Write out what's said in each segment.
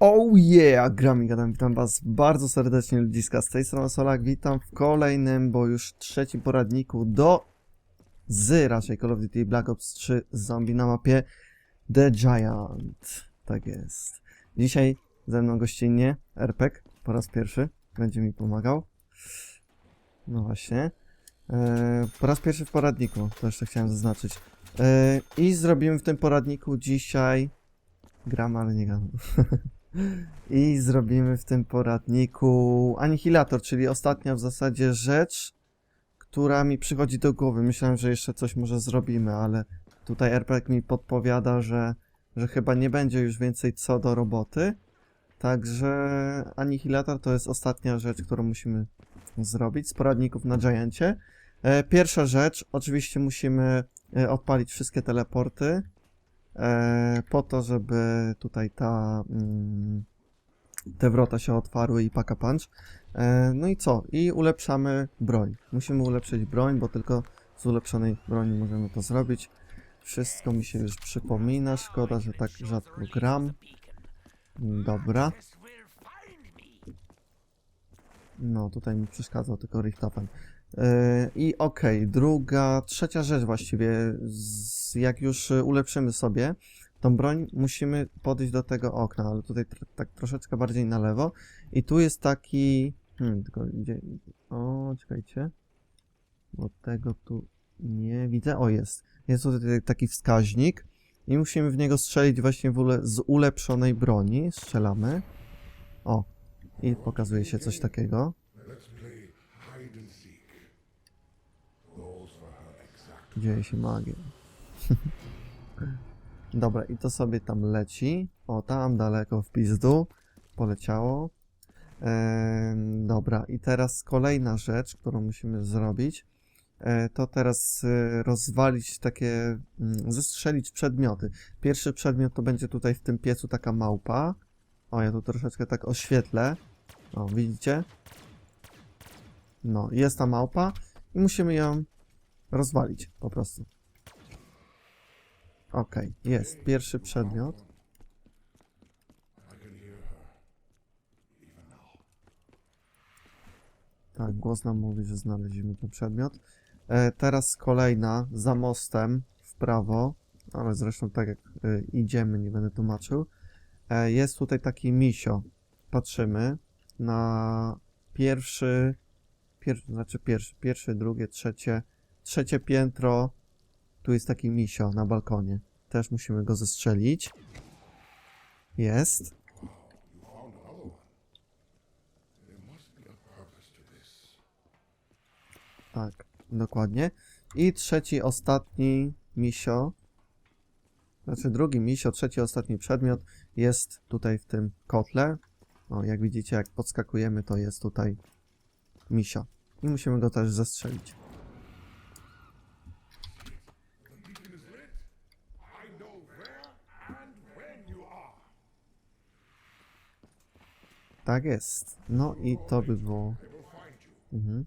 Oh yeah, gram i gadam, witam was bardzo serdecznie ludziska, z tej strony Solak, witam w kolejnym, bo już trzecim poradniku do z raczej Call of Duty Black Ops 3 Zombie na mapie The Giant, tak jest. Dzisiaj ze mną gościnnie RPG po raz pierwszy, będzie mi pomagał. No właśnie. Eee, po raz pierwszy w poradniku, to jeszcze chciałem zaznaczyć. Eee, I zrobimy w tym poradniku dzisiaj... Gram, ale nie gadam. I zrobimy w tym poradniku Anihilator, czyli ostatnia w zasadzie rzecz, która mi przychodzi do głowy. Myślałem, że jeszcze coś może zrobimy, ale tutaj RPG mi podpowiada, że, że chyba nie będzie już więcej co do roboty. Także Anihilator to jest ostatnia rzecz, którą musimy zrobić z poradników na Giancie. E, Pierwsza rzecz, oczywiście musimy e, odpalić wszystkie teleporty po to, żeby tutaj ta mm, te wrota się otwarły i paka punch. E, no i co? I ulepszamy broń. Musimy ulepszyć broń, bo tylko z ulepszonej broni możemy to zrobić. Wszystko mi się już przypomina, szkoda, że tak rzadko gram. Dobra. No, tutaj mi przeszkadzał tylko Richtofen. Yy, I okej, druga, trzecia rzecz właściwie, z, jak już y, ulepszymy sobie tą broń, musimy podejść do tego okna, ale tutaj tr tak troszeczkę bardziej na lewo. I tu jest taki... Hmm, tylko gdzie... O, czekajcie. Bo tego tu nie widzę. O, jest. Jest tutaj taki wskaźnik i musimy w niego strzelić właśnie w ule z ulepszonej broni. Strzelamy. O, i pokazuje się coś takiego. Dzieje się magia. Dobra, i to sobie tam leci. O, tam daleko w pizdu. Poleciało. Em, dobra, i teraz kolejna rzecz, którą musimy zrobić. E, to teraz e, rozwalić takie, mm, zestrzelić przedmioty. Pierwszy przedmiot to będzie tutaj w tym piecu taka małpa. O, ja tu troszeczkę tak oświetlę. O, widzicie? No, jest ta małpa i musimy ją rozwalić po prostu. Okej, jest pierwszy przedmiot. Tak, głos nam mówi, że znaleźliśmy ten przedmiot. E, teraz kolejna za mostem w prawo, ale zresztą tak jak e, idziemy, nie będę tłumaczył. E, jest tutaj taki misio. Patrzymy na pierwszy, pier, znaczy pierwszy, pierwsze, drugie, trzecie, trzecie piętro. Tu jest taki misio na balkonie. Też musimy go zestrzelić. Jest. Tak, dokładnie. I trzeci, ostatni misio. Znaczy drugi misio, trzeci, ostatni przedmiot jest tutaj w tym kotle. O, jak widzicie, jak podskakujemy, to jest tutaj misio. I musimy go też zestrzelić. Tak jest. No i to by było. Mhm.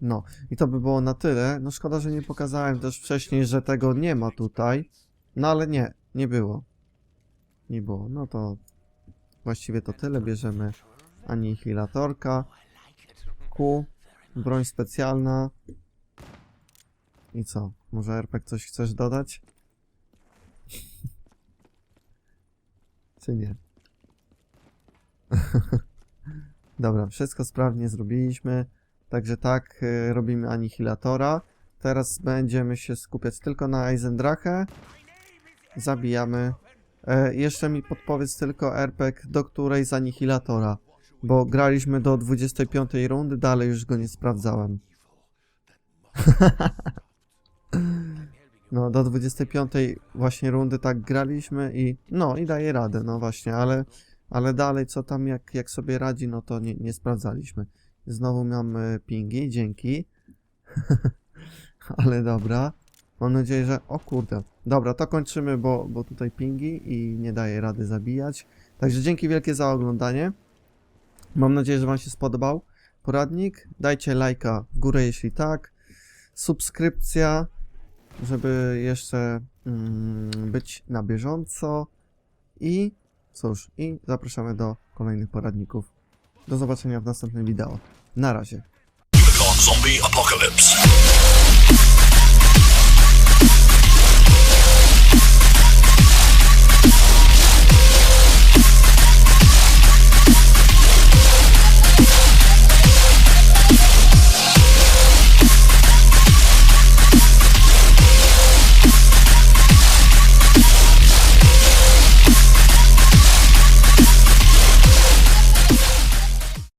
No, i to by było na tyle. No szkoda, że nie pokazałem też wcześniej, że tego nie ma tutaj. No ale nie, nie było. Nie było. No to właściwie to tyle. Bierzemy anihilatorka, Q, broń specjalna. I co? Może RPG coś chcesz dodać? Czy nie? Dobra, wszystko sprawnie zrobiliśmy. Także tak, y, robimy anihilatora. Teraz będziemy się skupiać tylko na Eisendrache. Zabijamy. E, jeszcze mi podpowiedz tylko RPG, do której z anihilatora. Bo graliśmy do 25 rundy, dalej już go nie sprawdzałem. No, do 25 właśnie rundy tak graliśmy i no, i daje radę, no właśnie, ale, ale dalej co tam, jak, jak sobie radzi, no to nie, nie sprawdzaliśmy. Znowu mamy pingi, dzięki. ale dobra. Mam nadzieję, że... O kurde. Dobra, to kończymy, bo, bo tutaj pingi i nie daje rady zabijać. Także dzięki wielkie za oglądanie. Mam nadzieję, że Wam się spodobał poradnik. Dajcie lajka w górę, jeśli tak. subskrypcja, żeby jeszcze mm, być na bieżąco i cóż, i zapraszamy do kolejnych poradników. Do zobaczenia w następnym wideo. Na razie. Zombie Apocalypse.